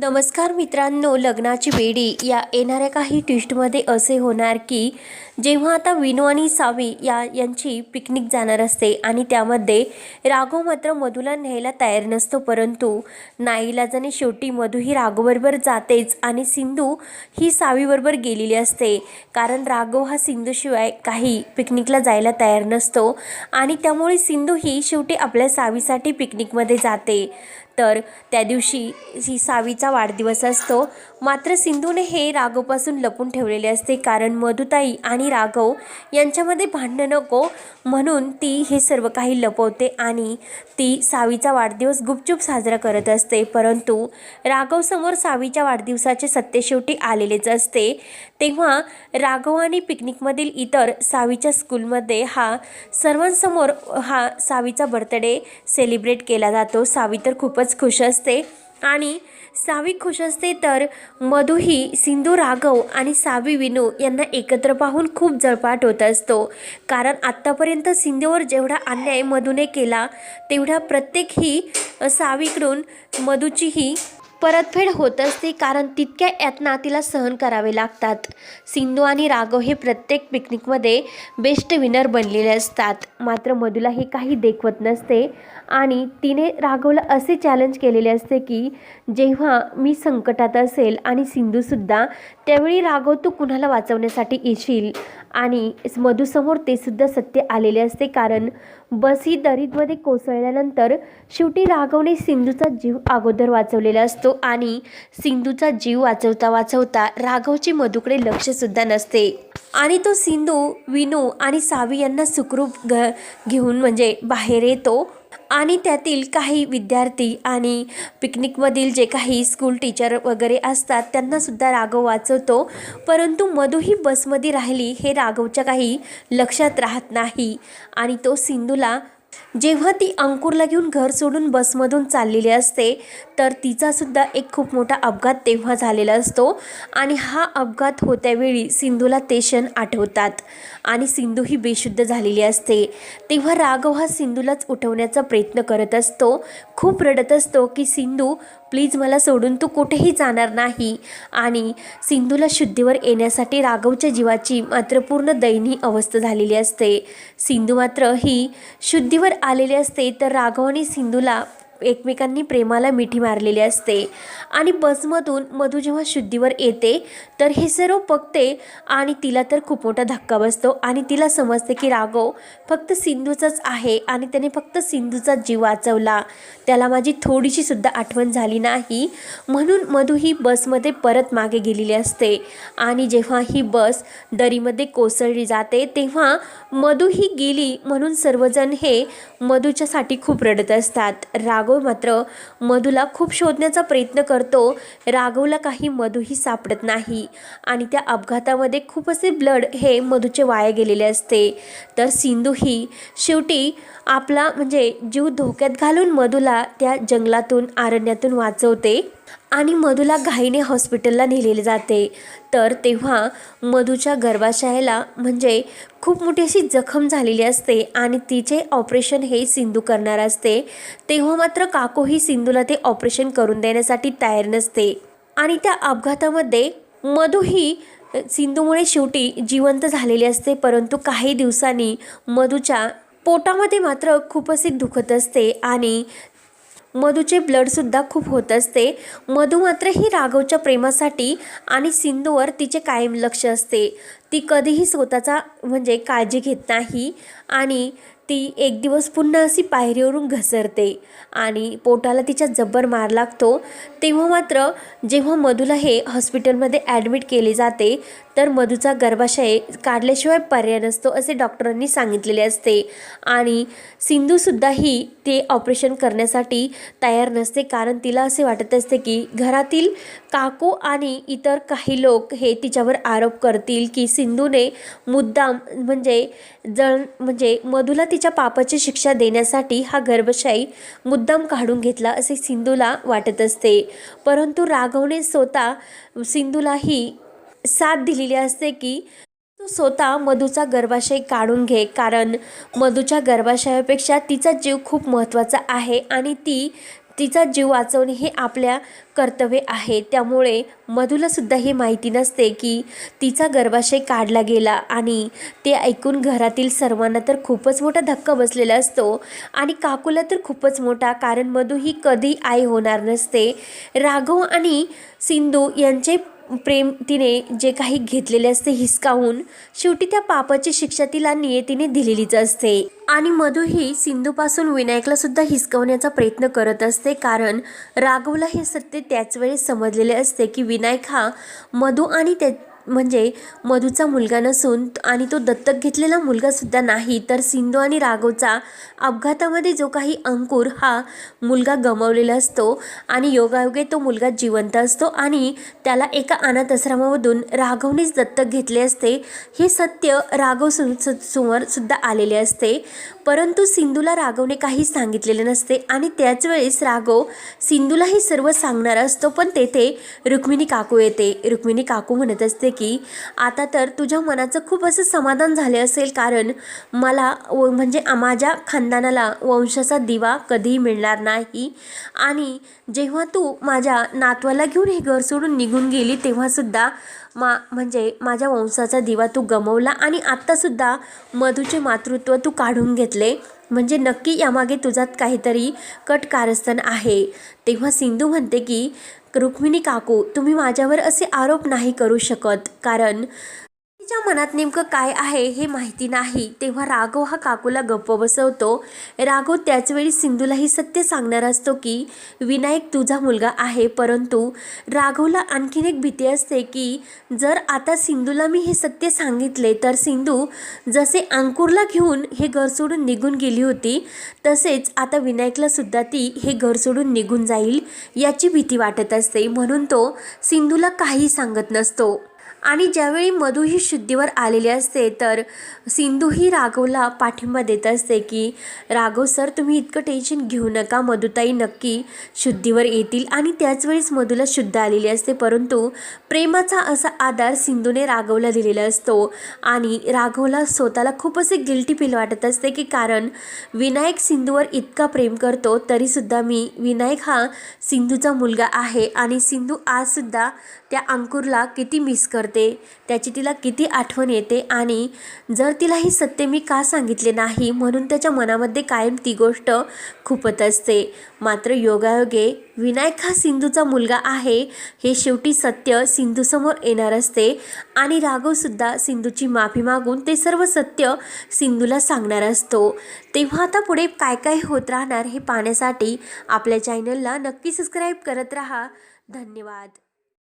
नमस्कार मित्रांनो लग्नाची बेडी या येणाऱ्या काही ट्विस्टमध्ये असे होणार की जेव्हा आता विनू आणि सावी या यांची पिकनिक जाणार असते आणि त्यामध्ये राघव मात्र मधूला न्यायला तयार नसतो परंतु नाईलाजाने शेवटी मधू ही राघवबरोबर जातेच आणि सिंधू ही सावीबरोबर गेलेली असते. कारण राघव हा सिंधूशिवाय काही पिकनिकला जायला तयार नसतो आणि त्यामुळे सिंधू ही शेवटी आपल्या सावीसाठी पिकनिकमध्ये जाते. तर त्या दिवशी ही सावीचा वाढदिवस असतो. मात्र सिंधूने हे राघवपासून लपून ठेवलेले असते. कारण मधुताई आणि राघव यांच्यामध्ये भांडणं नको म्हणून ती हे सर्व काही लपवते आणि ती सावीचा वाढदिवस गुपचूप साजरा करत असते. परंतु राघवसमोर सावीच्या वाढदिवसाचे सत्य शेवटी आलेलेच असते. तेव्हा राघव आणि पिकनिकमधील इतर सावीच्या स्कूलमध्ये हा सर्वांसमोर हा सावीचा बर्थडे सेलिब्रेट केला जातो. सावी तर खूपच खुश असते. आणि सावी खुश असते तर मधू ही सिंधू राघव आणि सावी विनू यांना एकत्र पाहून खूप जळपाट होत असतो. कारण आत्तापर्यंत सिंधूवर जेवढा अन्याय मधूने केला तेवढा प्रत्येकही सावीकडून मधूचीही परतफेड होत असते. कारण तितक्या यातना तिला सहन करावे लागतात. सिंधू आणि राघव हे प्रत्येक पिकनिकमध्ये बेस्ट विनर बनलेले असतात. मात्र मधुला हे काही देखवत नसते. आणि तिने राघवला असे चॅलेंज केलेले असते की जेव्हा मी संकटात असेल आणि सिंधूसुद्धा त्यावेळी राघव तू कुणाला वाचवण्यासाठी येशील? आणि मधूसमोर ते सुद्धा सत्य आलेले असते कारण बस ही दरीमध्ये कोसळल्यानंतर शेवटी राघवने सिंधूचा जीव अगोदर वाचवलेला असतो आणि सिंधूचा जीव वाचवता वाचवता राघवची मधूकडे लक्षसुद्धा नसते. आणि तो सिंधू विनू आणि सावी यांना सुखरूप घ घेऊन म्हणजे बाहेर येतो. आणि त्यातील काही विद्यार्थी आणि पिकनिकमधील जे काही स्कूल टीचर वगैरे असतात त्यांनासुद्धा राघव वाचवतो. परंतु मधू ही बसमध्ये राहिली हे राघवच्या काही लक्षात राहत नाही. आणि तो सिंधूला जेव्हा ती अंकुरला घेऊन घर सोडून बसमधून चाललेली असते तर तिचासुद्धा एक खूप मोठा अपघात तेव्हा झालेला असतो. आणि हा अपघात होत्यावेळी सिंधूला ते क्षण आठवतात. आणि सिंधू ही बेशुद्ध झालेली असते. तेव्हा राघव हा सिंधूलाच उठवण्याचा प्रयत्न करत असतो. खूप रडत असतो की सिंधू प्लीज मला सोडून तू कुठेही जाणार नाही. आणि सिंधूला शुद्धीवर येण्यासाठी राघवच्या जीवाची मात्र पूर्ण दयनीय अवस्था झालेली असते. सिंधू मात्र ही शुद्धीवर आलेली असते तर राघव आणि सिंधूला एकमेकांनी प्रेमाला मिठी मारलेली असते. आणि बसमधून मधू जेव्हा शुद्धीवर येते तर हे सर्व बघते आणि तिला तर खूप मोठा धक्का बसतो आणि तिला समजते की राघव फक्त सिंधूचाच आहे आणि त्याने फक्त सिंधूचा जीव वाचवला. त्याला माझी थोडीशीसुद्धा आठवण झाली नाही. म्हणून मधू ही बसमध्ये परत मागे गेलेली असते आणि जेव्हा ही बस दरीमध्ये कोसळली जाते तेव्हा मधू ही गेली म्हणून सर्वजण हे मधूच्यासाठी खूप रडत असतात. राघव मात्र मधूला खूप शोधण्याचा प्रयत्न करतो. राघवला काही मधूही सापडत नाही. आणि त्या अपघातामध्ये खूप असे ब्लड हे मधूचे वाया गेलेले असते. तर सिंधू ही शेवटी आपला म्हणजे जीव धोक्यात घालून मधूला त्या जंगलातून आरण्यातून वाचवते. आणि मधूला घाईने हॉस्पिटलला नेलेले जाते. तर तेव्हा मधूच्या गर्भाशयाला म्हणजे खूप मोठी अशी जखम झालेली असते आणि तिचे ऑपरेशन हे सिंधू करणार असते. तेव्हा मात्र काकू ही सिंधूला ते ऑपरेशन करून देण्यासाठी तयार नसते. आणि त्या अपघातामध्ये मधू ही सिंधूमुळे शेवटी जिवंत झालेली असते परंतु काही दिवसांनी मधूच्या पोटामध्ये मात्र खूप असे दुखत असते आणि मधूचे ब्लडसुद्धा खूप होत असते. मधू मात्र ही राघवच्या प्रेमासाठी आणि सिंधूवर तिचे कायम लक्ष असते. ती कधीही स्वतःचा म्हणजे काळजी घेत नाही. आणि ती एक दिवस पुन्हा अशी पायरीवरून घसरते आणि पोटाला तिच्या जब्बर मार लागतो. तेव्हा मात्र जेव्हा मधूला हे हॉस्पिटलमध्ये ॲडमिट केले जाते तर मधूचा गर्भाशय काढल्याशिवाय पर्याय नसतो असे डॉक्टरांनी सांगितलेले असते. आणि सिंधूसुद्धा ही ते ऑपरेशन करण्यासाठी तयार नसते कारण तिला असे वाटत असते की घरातील काकू आणि इतर काही लोक हे तिच्यावर आरोप करतील की सिंधूने मुद्दाम म्हणजे जण म्हणजे मधूला तिच्या पापाची शिक्षा देण्यासाठी हा गर्भशाई मुद्दाम काढून घेतला असे सिंधूला वाटत असते. परंतु राघवने स्वतः सिंधूला ही साथ दिलेली असते की तू स्वतः मधूचा गर्भाशय काढून घे. कारण मधूच्या गर्भाशयापेक्षा तिचा जीव खूप महत्त्वाचा आहे आणि ती तिचा जीव वाचवणे हे आपल्या कर्तव्य आहे. त्यामुळे मधूलासुद्धा हे माहिती नसते की तिचा गर्भाशय काढला गेला आणि ते ऐकून घरातील सर्वांना तर खूपच मोठा धक्का बसलेला असतो आणि काकूला तर खूपच मोठा कारण मधू ही कधी आई होणार नसते. राघव आणि सिंधू यांचे प्रेम तिने जे काही घेतलेले असते हिसकावून शेवटी त्या पापाची शिक्षा तिला नियतीने दिलेलीच असते. आणि मधू ही सिंधूपासून विनायकला सुद्धा हिसकवण्याचा प्रयत्न करत असते कारण राघवला हे सत्य त्याच वेळेस समजलेले असते की विनायक हा मधू आणि त्या म्हणजे मधूचा मुलगा नसून आणि तो दत्तक घेतलेला मुलगासुद्धा नाही तर सिंधू आणि राघवचा अपघातामध्ये जो काही अंकुर हा मुलगा गमावलेला असतो आणि योगायोगे तो मुलगा जिवंत असतो आणि त्याला एका अनाथ आश्रमामधून राघवनेच दत्तक घेतले असते हे सत्य राघव सु सु- समोर सुद्धा आलेले असते. परंतु सिंधूला राघवने काही सांगितलेले नसते आणि त्याच वेळेस राघव सिंधूला हे सर्व सांगणार असतो पण तेथे रुक्मिणी काकू येते. रुक्मिणी काकू म्हणत असते की आता तर तुझ्या मनाचं खूप असं समाधान झाले असेल कारण मला व म्हणजे माझ्या खानदानाला वंशाचा दिवा कधीही मिळणार नाही. आणि जेव्हा तू माझ्या नातवाला घेऊन हे घर सोडून निघून गेली तेव्हासुद्धा मा म्हणजे माझ्या वंशाचा दिवा तू गमवला आणि आत्तासुद्धा मधूचे मातृत्व तू काढून घेतले. म्हणजे नक्की यामागे तुझ्यात काहीतरी कट कारस्थान आहे. तेव्हा सिंधू म्हणते की रुक्मिणी काकू तुम्ही माझ्यावर असे आरोप नाही करू शकत. कारण तिच्या मनात नेमकं काय आहे हे माहिती नाही. तेव्हा राघव हा काकूला गप्प बसवतो. राघव त्याचवेळी सिंधूलाही सत्य सांगणार असतो की विनायक तुझा मुलगा आहे. परंतु राघवला आणखीन एक भीती असते की जर आता सिंधूला मी हे सत्य सांगितले तर सिंधू जसे अंकुरला घेऊन हे घर सोडून निघून गेली होती तसेच आता विनायकला सुद्धा ती हे घर सोडून निघून जाईल याची भीती वाटत असते. म्हणून तो सिंधूला काही सांगत नसतो. आणि ज्यावेळी मधू ही शुद्धीवर आलेली असते तर सिंधू ही राघवला पाठिंबा देत असते की राघव सर तुम्ही इतकं टेन्शन घेऊ नका मधुताई नक्की शुद्धीवर येतील आणि त्याच वेळेस मधूला शुद्ध आलेली असते. परंतु प्रेमाचा असा आधार सिंधूने राघवला दिलेला असतो आणि राघवला स्वतःला खूप असे गिल्टी फील वाटत असते की कारण विनायक सिंधूवर इतका प्रेम करतो तरीसुद्धा मी विनायक हा सिंधूचा मुलगा आहे आणि सिंधू आजसुद्धा त्या अंकुरला किती मिस करते त्याची तिला किती आठवण येते आणि जर तिला ही सत्य मी का सांगितले नाही म्हणून त्याच्या मनामध्ये कायम ती गोष्ट खुपत असते. मात्र योगायोगे विनायक हा सिंधूचा मुलगा आहे. हे शेवटी सत्य सिंधूसमोर येणार असते आणि राघवसुद्धा सिंधूची माफी मागून ते सर्व सत्य सिंधूला सांगणार असतो. तेव्हा आता पुढे काय काय होत राहणार हे पाहण्यासाठी आपल्या चॅनलला नक्की सबस्क्राईब करत राहा. धन्यवाद.